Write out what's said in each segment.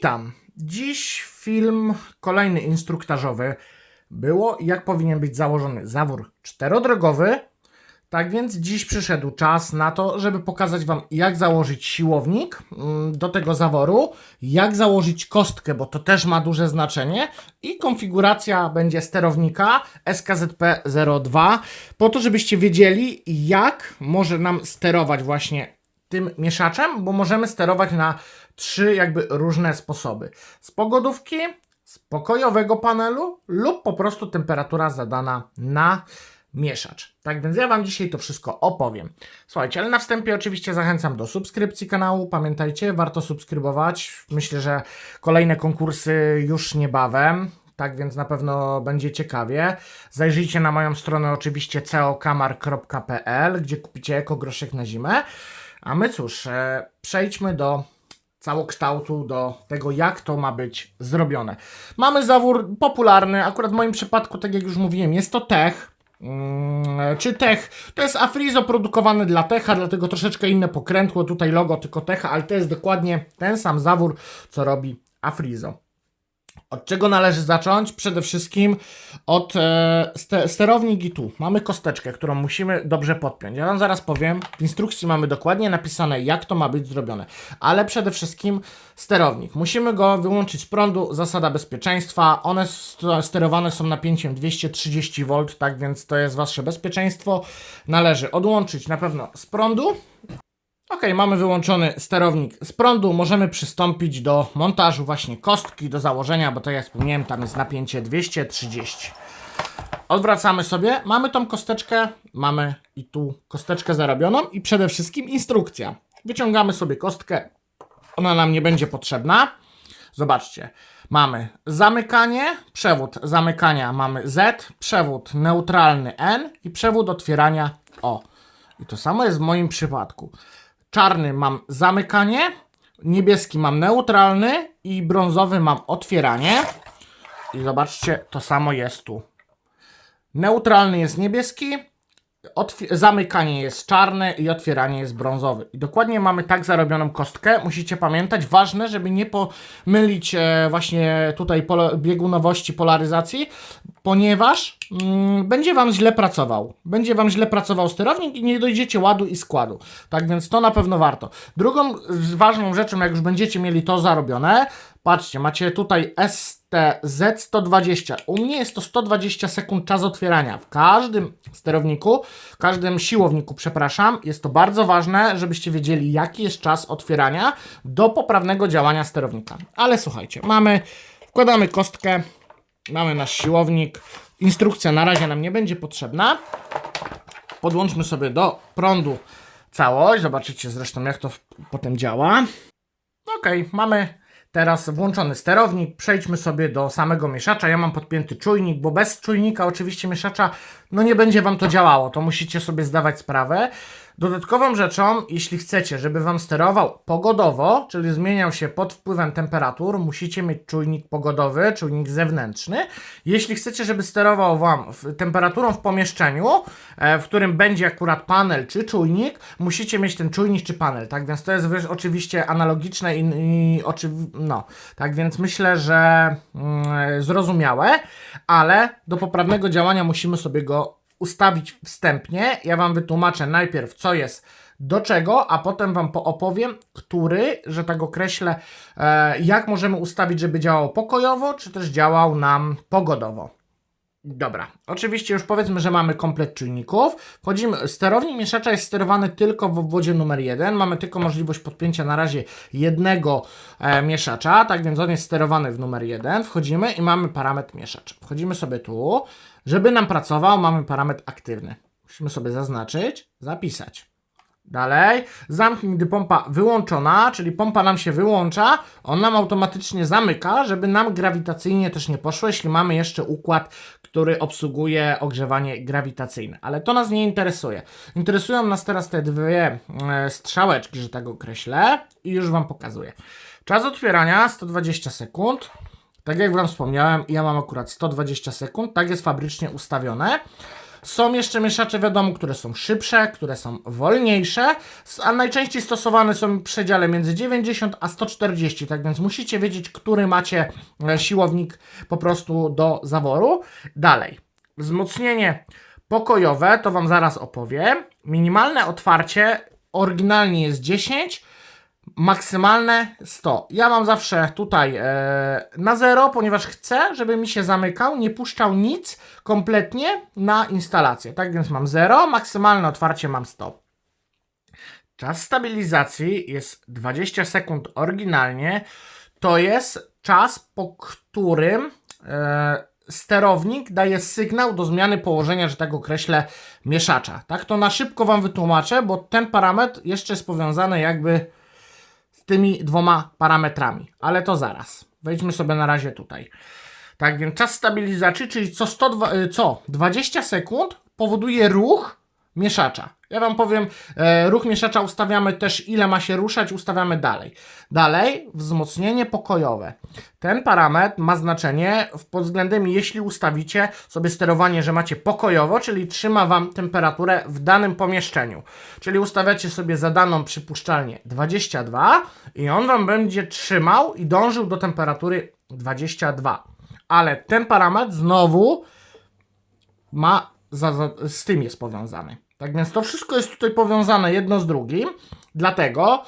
Witam. Dziś film kolejny instruktażowy. Było jak powinien być założony zawór czterodrogowy. Tak więc dziś przyszedł czas na to, żeby pokazać Wam, jak założyć siłownik mm, do tego zaworu, jak założyć kostkę, bo to też ma duże znaczenie, i konfiguracja będzie sterownika SKZP02, po to, żebyście wiedzieli, jak może nam sterować właśnie tym mieszaczem, bo możemy sterować na trzy jakby różne sposoby. Z pogodówki, z pokojowego panelu lub po prostu temperatura zadana na mieszacz. Tak więc ja Wam dzisiaj to wszystko opowiem. Słuchajcie, ale na wstępie oczywiście zachęcam do subskrypcji kanału. Pamiętajcie, warto subskrybować. Myślę, że kolejne konkursy już niebawem. Tak więc na pewno będzie ciekawie. Zajrzyjcie na moją stronę oczywiście ceokamar.pl, gdzie kupicie ekogroszek na zimę. A my cóż, e, przejdźmy do całokształtu, do tego, jak to ma być zrobione. Mamy zawór popularny, akurat w moim przypadku, tak jak już mówiłem, jest to tech. Mm, czy tech, to jest Afrizo produkowany dla Techa, dlatego troszeczkę inne pokrętło, tutaj logo tylko Techa, ale to jest dokładnie ten sam zawór, co robi Afrizo. Od czego należy zacząć? Przede wszystkim od e, ste, sterownik i tu. Mamy kosteczkę, którą musimy dobrze podpiąć. Ja Wam zaraz powiem, w instrukcji mamy dokładnie napisane, jak to ma być zrobione. Ale przede wszystkim sterownik. Musimy go wyłączyć z prądu, zasada bezpieczeństwa. One st- sterowane są napięciem 230 V, tak więc to jest Wasze bezpieczeństwo. Należy odłączyć na pewno z prądu. Ok, mamy wyłączony sterownik z prądu. Możemy przystąpić do montażu właśnie kostki, do założenia, bo tak jak wspomniałem, tam jest napięcie 230. Odwracamy sobie, mamy tą kosteczkę, mamy i tu kosteczkę zarobioną i przede wszystkim instrukcja. Wyciągamy sobie kostkę, ona nam nie będzie potrzebna. Zobaczcie, mamy zamykanie, przewód zamykania mamy Z, przewód neutralny N i przewód otwierania O. I to samo jest w moim przypadku. Czarny mam zamykanie, niebieski mam neutralny i brązowy mam otwieranie. I zobaczcie, to samo jest tu. Neutralny jest niebieski, zamykanie jest czarne i otwieranie jest brązowy. I dokładnie mamy tak zarobioną kostkę. Musicie pamiętać, ważne, żeby nie pomylić e, właśnie tutaj biegunowości polaryzacji, ponieważ mm, będzie Wam źle pracował. Będzie Wam źle pracował sterownik i nie dojdziecie ładu i składu. Tak więc to na pewno warto. Drugą ważną rzeczą, jak już będziecie mieli to zarobione, patrzcie, macie tutaj STZ120. U mnie jest to 120 sekund czas otwierania. W każdym sterowniku, w każdym siłowniku, przepraszam, jest to bardzo ważne, żebyście wiedzieli, jaki jest czas otwierania do poprawnego działania sterownika. Ale słuchajcie, mamy, wkładamy kostkę, mamy nasz siłownik. Instrukcja na razie nam nie będzie potrzebna. Podłączmy sobie do prądu całość. Zobaczycie zresztą, jak to potem działa. Ok, mamy teraz włączony sterownik. Przejdźmy sobie do samego mieszacza. Ja mam podpięty czujnik, bo bez czujnika oczywiście mieszacza no nie będzie Wam to działało. To musicie sobie zdawać sprawę. Dodatkową rzeczą, jeśli chcecie, żeby Wam sterował pogodowo, czyli zmieniał się pod wpływem temperatur, musicie mieć czujnik pogodowy, czujnik zewnętrzny. Jeśli chcecie, żeby sterował Wam temperaturą w pomieszczeniu, e, w którym będzie akurat panel czy czujnik, musicie mieć ten czujnik czy panel, tak? Więc to jest oczywiście analogiczne i, i no, tak więc myślę, że mm, zrozumiałe, ale do poprawnego działania musimy sobie go ustawić wstępnie. Ja Wam wytłumaczę najpierw, co jest do czego, a potem Wam opowiem, który, że tak określę, e, jak możemy ustawić, żeby działał pokojowo, czy też działał nam pogodowo. Dobra, oczywiście już powiedzmy, że mamy komplet czujników. Wchodzimy, sterownik mieszacza jest sterowany tylko w obwodzie numer 1. Mamy tylko możliwość podpięcia na razie jednego e, mieszacza, tak więc on jest sterowany w numer 1. Wchodzimy i mamy parametr mieszacza. Wchodzimy sobie tu. Żeby nam pracował, mamy parametr aktywny. Musimy sobie zaznaczyć, zapisać. Dalej, zamknij, gdy pompa wyłączona, czyli pompa nam się wyłącza, on nam automatycznie zamyka, żeby nam grawitacyjnie też nie poszło, jeśli mamy jeszcze układ, który obsługuje ogrzewanie grawitacyjne. Ale to nas nie interesuje. Interesują nas teraz te dwie e, strzałeczki, że tak określę, i już Wam pokazuję. Czas otwierania 120 sekund. Tak jak Wam wspomniałem, ja mam akurat 120 sekund, tak jest fabrycznie ustawione. Są jeszcze mieszacze, wiadomo, które są szybsze, które są wolniejsze, a najczęściej stosowane są w przedziale między 90 a 140, tak więc musicie wiedzieć, który macie e, siłownik po prostu do zaworu. Dalej, wzmocnienie pokojowe, to Wam zaraz opowiem. Minimalne otwarcie oryginalnie jest 10, maksymalne 100. Ja mam zawsze tutaj e, na 0, ponieważ chcę, żeby mi się zamykał, nie puszczał nic kompletnie na instalację. Tak więc mam 0, maksymalne otwarcie mam 100. Czas stabilizacji jest 20 sekund oryginalnie. To jest czas, po którym e, sterownik daje sygnał do zmiany położenia, że tak określę, mieszacza. Tak to na szybko Wam wytłumaczę, bo ten parametr jeszcze jest powiązany jakby tymi dwoma parametrami, ale to zaraz. Wejdźmy sobie na razie tutaj. Tak więc czas stabilizacji, czyli co, 102, y, co 20 sekund powoduje ruch mieszacza. Ja Wam powiem, e, ruch mieszacza ustawiamy też ile ma się ruszać, ustawiamy dalej. Dalej, wzmocnienie pokojowe. Ten parametr ma znaczenie pod względem, jeśli ustawicie sobie sterowanie, że macie pokojowo, czyli trzyma Wam temperaturę w danym pomieszczeniu. Czyli ustawiacie sobie zadaną przypuszczalnie 22 i on Wam będzie trzymał i dążył do temperatury 22. Ale ten parametr znowu ma za, za, z tym jest powiązany. Tak więc to wszystko jest tutaj powiązane jedno z drugim, dlatego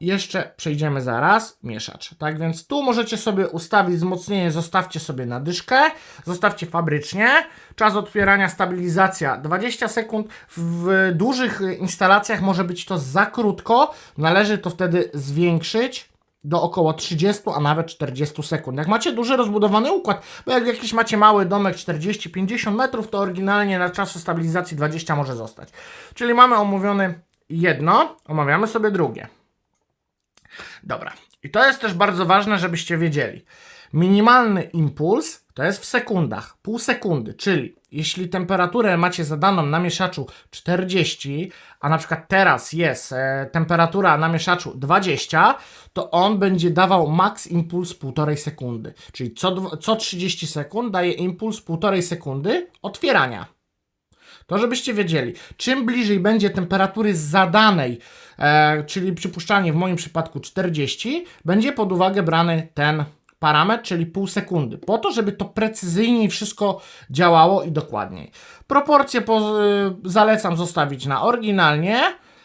jeszcze przejdziemy zaraz mieszacz. Tak więc tu możecie sobie ustawić wzmocnienie, zostawcie sobie na dyszkę, zostawcie fabrycznie. Czas otwierania, stabilizacja 20 sekund. W dużych instalacjach może być to za krótko, należy to wtedy zwiększyć do około 30, a nawet 40 sekund. Jak macie duży rozbudowany układ, bo jak jakiś macie mały domek 40-50 metrów, to oryginalnie na czasu stabilizacji 20 może zostać. Czyli mamy omówione jedno, omawiamy sobie drugie. Dobra. I to jest też bardzo ważne, żebyście wiedzieli. Minimalny impuls to jest w sekundach, pół sekundy, czyli jeśli temperaturę macie zadaną na mieszaczu 40, a na przykład teraz jest e, temperatura na mieszaczu 20, to on będzie dawał max impuls 1,5 sekundy. Czyli co, co 30 sekund daje impuls 1,5 sekundy otwierania. To żebyście wiedzieli, czym bliżej będzie temperatury zadanej, e, czyli przypuszczalnie w moim przypadku 40, będzie pod uwagę brany ten parametr, czyli pół sekundy, po to, żeby to precyzyjniej wszystko działało i dokładniej. Proporcje po, y, zalecam zostawić na oryginalnie.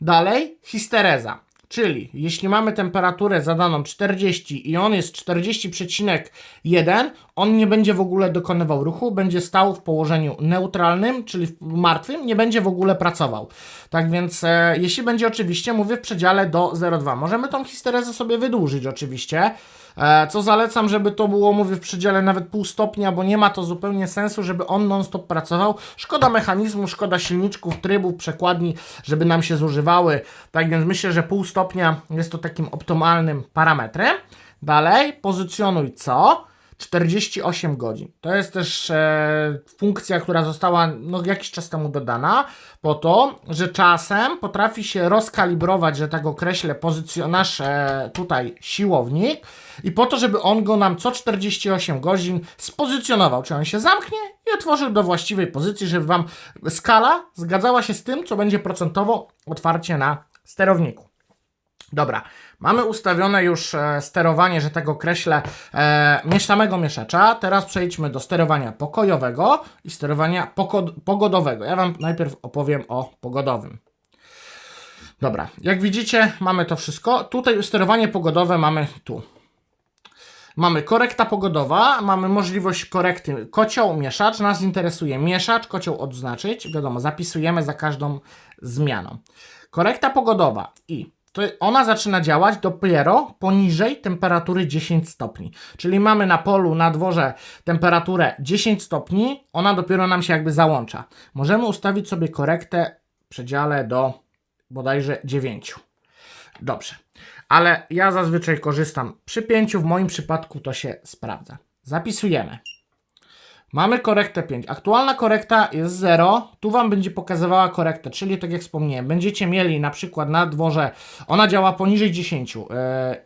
Dalej, histereza. Czyli jeśli mamy temperaturę zadaną 40 i on jest 40,1, on nie będzie w ogóle dokonywał ruchu, będzie stał w położeniu neutralnym, czyli martwym, nie będzie w ogóle pracował. Tak więc e, jeśli będzie oczywiście, mówię w przedziale do 0,2. Możemy tą histerezę sobie wydłużyć oczywiście, e, co zalecam, żeby to było, mówię w przedziale nawet pół stopnia, bo nie ma to zupełnie sensu, żeby on non-stop pracował. Szkoda mechanizmu, szkoda silniczków, trybów, przekładni, żeby nam się zużywały. Tak więc myślę, że pół stopnia jest to takim optymalnym parametrem. Dalej, pozycjonuj co? 48 godzin. To jest też e, funkcja, która została no, jakiś czas temu dodana, po to, że czasem potrafi się rozkalibrować, że tak określę, pozycjon- nasz e, tutaj siłownik i po to, żeby on go nam co 48 godzin spozycjonował, czy on się zamknie i otworzył do właściwej pozycji, żeby Wam skala zgadzała się z tym, co będzie procentowo otwarcie na sterowniku. Dobra, mamy ustawione już e, sterowanie, że tak określę, e, samego mieszacza. Teraz przejdźmy do sterowania pokojowego i sterowania pogodowego. Ja Wam najpierw opowiem o pogodowym. Dobra, jak widzicie, mamy to wszystko. Tutaj sterowanie pogodowe mamy tu. Mamy korekta pogodowa, mamy możliwość korekty kocioł, mieszacz. Nas interesuje mieszacz, kocioł odznaczyć. Wiadomo, zapisujemy za każdą zmianą. Korekta pogodowa i to ona zaczyna działać dopiero poniżej temperatury 10 stopni. Czyli mamy na polu, na dworze temperaturę 10 stopni, ona dopiero nam się jakby załącza. Możemy ustawić sobie korektę w przedziale do bodajże 9. Dobrze, ale ja zazwyczaj korzystam przy 5, w moim przypadku to się sprawdza. Zapisujemy. Mamy korektę 5. Aktualna korekta jest 0. Tu Wam będzie pokazywała korektę, czyli tak jak wspomniałem, będziecie mieli na przykład na dworze, ona działa poniżej 10 yy,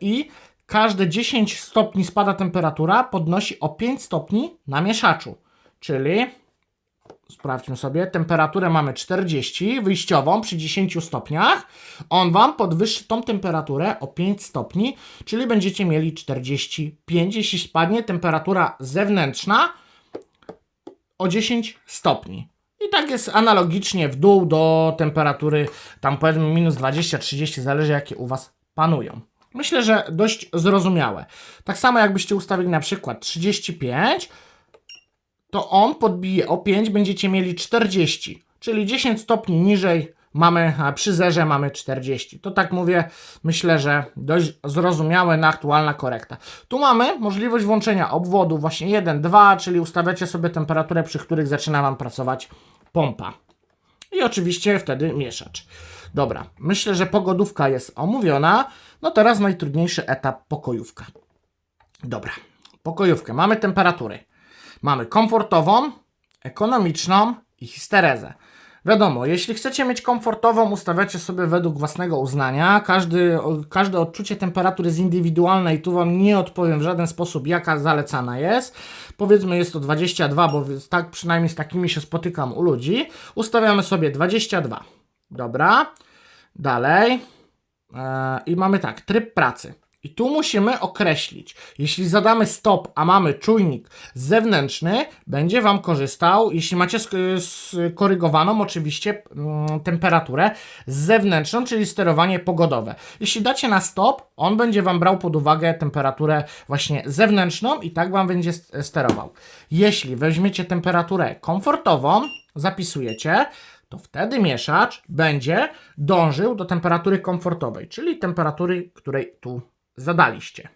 i każde 10 stopni spada temperatura, podnosi o 5 stopni na mieszaczu. Czyli sprawdźmy sobie, temperaturę mamy 40, wyjściową przy 10 stopniach, on Wam podwyższy tą temperaturę o 5 stopni, czyli będziecie mieli 45, jeśli spadnie temperatura zewnętrzna o 10 stopni. I tak jest analogicznie w dół do temperatury tam powiedzmy minus 20-30, zależy jakie u Was panują. Myślę, że dość zrozumiałe. Tak samo jakbyście ustawili na przykład 35, to on podbije o 5, będziecie mieli 40, czyli 10 stopni niżej mamy, przy zerze mamy 40. To tak mówię, myślę, że dość zrozumiałe na aktualna korekta. Tu mamy możliwość włączenia obwodu właśnie 1, 2, czyli ustawiacie sobie temperaturę, przy których zaczyna Wam pracować pompa. I oczywiście wtedy mieszacz. Dobra, myślę, że pogodówka jest omówiona. No teraz najtrudniejszy etap pokojówka. Dobra, pokojówkę. Mamy temperatury. Mamy komfortową, ekonomiczną i histerezę. Wiadomo, jeśli chcecie mieć komfortową, ustawiacie sobie według własnego uznania. Każdy, każde odczucie temperatury jest indywidualne i tu Wam nie odpowiem w żaden sposób, jaka zalecana jest. Powiedzmy jest to 22, bo tak przynajmniej z takimi się spotykam u ludzi. Ustawiamy sobie 22. Dobra. Dalej. Eee, I mamy tak, tryb pracy. I tu musimy określić, jeśli zadamy stop, a mamy czujnik zewnętrzny, będzie Wam korzystał, jeśli macie sk- skorygowaną oczywiście mm, temperaturę zewnętrzną, czyli sterowanie pogodowe. Jeśli dacie na stop, on będzie Wam brał pod uwagę temperaturę właśnie zewnętrzną i tak Wam będzie st- sterował. Jeśli weźmiecie temperaturę komfortową, zapisujecie, to wtedy mieszacz będzie dążył do temperatury komfortowej, czyli temperatury, której tu zadaliście.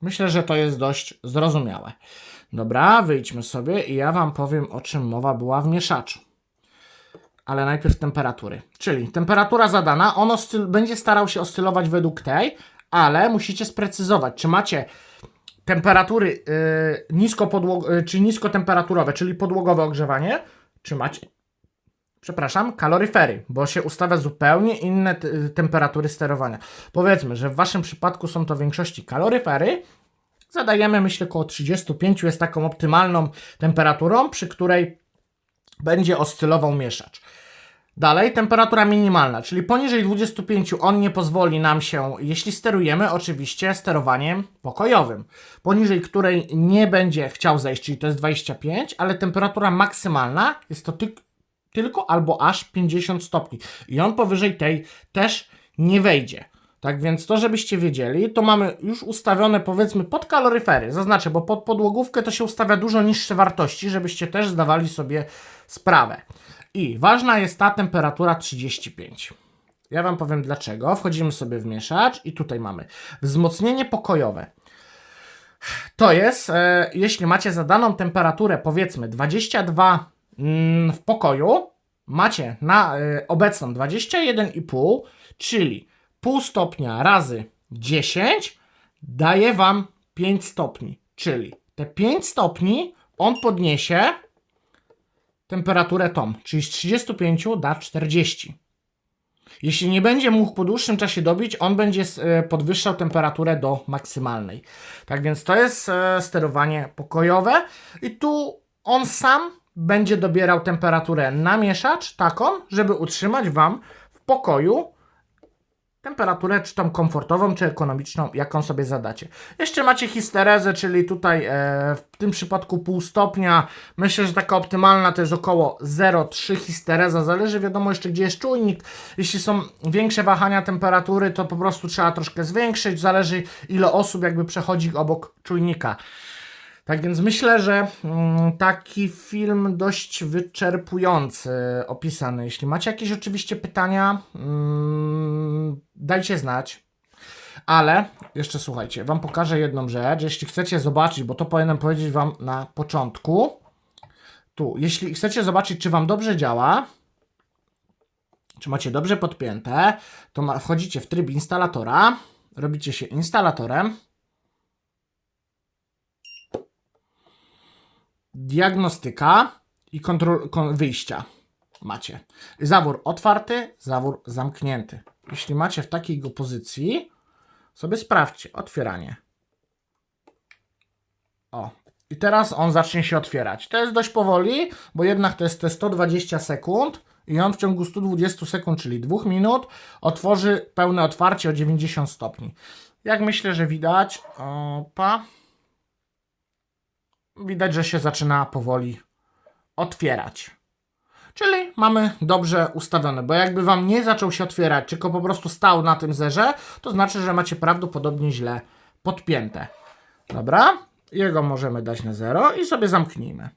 Myślę, że to jest dość zrozumiałe. Dobra, wyjdźmy sobie i ja Wam powiem, o czym mowa była w mieszaczu. Ale najpierw temperatury. Czyli temperatura zadana, on będzie starał się oscylować według tej, ale musicie sprecyzować, czy macie temperatury yy, nisko podłog- yy, czy niskotemperaturowe, czyli podłogowe ogrzewanie, czy macie przepraszam, kaloryfery, bo się ustawia zupełnie inne temperatury sterowania. Powiedzmy, że w Waszym przypadku są to w większości kaloryfery. Zadajemy, myślę, około 35 jest taką optymalną temperaturą, przy której będzie oscylował mieszacz. Dalej, temperatura minimalna, czyli poniżej 25 on nie pozwoli nam się, jeśli sterujemy oczywiście sterowaniem pokojowym, poniżej której nie będzie chciał zejść, czyli to jest 25, ale temperatura maksymalna jest to tylko albo aż 50 stopni. I on powyżej tej też nie wejdzie. Tak więc to, żebyście wiedzieli, to mamy już ustawione powiedzmy pod kaloryfery. Zaznaczę, bo pod podłogówkę to się ustawia dużo niższe wartości, żebyście też zdawali sobie sprawę. I ważna jest ta temperatura 35. Ja Wam powiem dlaczego. Wchodzimy sobie w mieszacz i tutaj mamy wzmocnienie pokojowe. To jest, e, jeśli macie zadaną temperaturę powiedzmy 22 mm, w pokoju, macie na e, obecną 21,5, czyli pół stopnia razy 10 daje Wam 5 stopni. Czyli te 5 stopni on podniesie temperaturę tą, czyli z 35 da 40. Jeśli nie będzie mógł po dłuższym czasie dobić, on będzie e, podwyższał temperaturę do maksymalnej. Tak więc to jest e, sterowanie pokojowe i tu on sam będzie dobierał temperaturę na mieszacz taką, żeby utrzymać Wam w pokoju temperaturę, czy tam komfortową, czy ekonomiczną, jaką sobie zadacie. Jeszcze macie histerezę, czyli tutaj e, w tym przypadku pół stopnia. Myślę, że taka optymalna to jest około 0,3 histereza. Zależy wiadomo jeszcze gdzie jest czujnik. Jeśli są większe wahania temperatury, to po prostu trzeba troszkę zwiększyć. Zależy ile osób jakby przechodzi obok czujnika. Tak więc myślę, że mm, taki film dość wyczerpujący opisany. Jeśli macie jakieś oczywiście pytania, mm, dajcie znać. Ale jeszcze słuchajcie, wam pokażę jedną rzecz. Jeśli chcecie zobaczyć, bo to powinienem powiedzieć wam na początku. Tu, jeśli chcecie zobaczyć, czy wam dobrze działa, czy macie dobrze podpięte, to wchodzicie w tryb instalatora, robicie się instalatorem. Diagnostyka i kontrol kon, wyjścia macie. Zawór otwarty, zawór zamknięty. Jeśli macie w takiej pozycji, sobie sprawdźcie. Otwieranie. O. I teraz on zacznie się otwierać. To jest dość powoli, bo jednak to jest te 120 sekund i on w ciągu 120 sekund, czyli 2 minut, otworzy pełne otwarcie o 90 stopni. Jak myślę, że widać, opa, widać, że się zaczyna powoli otwierać. Czyli mamy dobrze ustawione, bo jakby wam nie zaczął się otwierać, tylko po prostu stał na tym zerze, to znaczy, że macie prawdopodobnie źle podpięte. Dobra, jego możemy dać na 0 i sobie zamknijmy.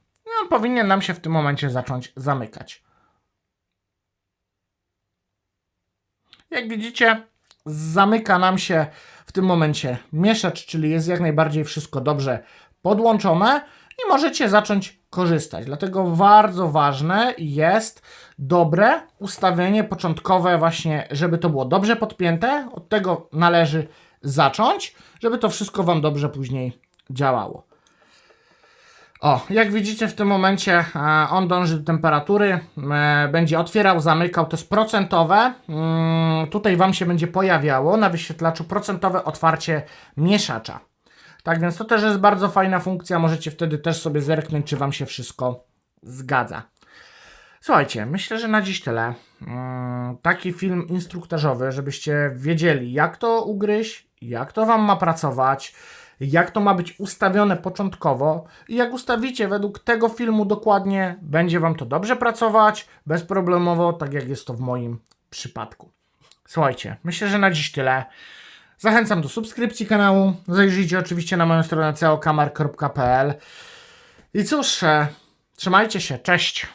On powinien nam się w tym momencie zacząć zamykać. Jak widzicie, zamyka nam się w tym momencie mieszacz, czyli jest jak najbardziej wszystko dobrze podłączone i możecie zacząć korzystać. Dlatego bardzo ważne jest dobre ustawienie początkowe właśnie, żeby to było dobrze podpięte. Od tego należy zacząć, żeby to wszystko Wam dobrze później działało. O, jak widzicie w tym momencie e, on dąży do temperatury, e, będzie otwierał, zamykał, to jest procentowe. Mm, tutaj Wam się będzie pojawiało na wyświetlaczu procentowe otwarcie mieszacza. Tak więc to też jest bardzo fajna funkcja, możecie wtedy też sobie zerknąć, czy Wam się wszystko zgadza. Słuchajcie, myślę, że na dziś tyle. Mm, Taki film instruktażowy, żebyście wiedzieli, jak to ugryźć, jak to Wam ma pracować, jak to ma być ustawione początkowo i jak ustawicie według tego filmu dokładnie, będzie Wam to dobrze pracować, bezproblemowo, tak jak jest to w moim przypadku. Słuchajcie, myślę, że na dziś tyle. Zachęcam do subskrypcji kanału. Zajrzyjcie oczywiście na moją stronę ceokamar.pl. I cóż, e, trzymajcie się, cześć.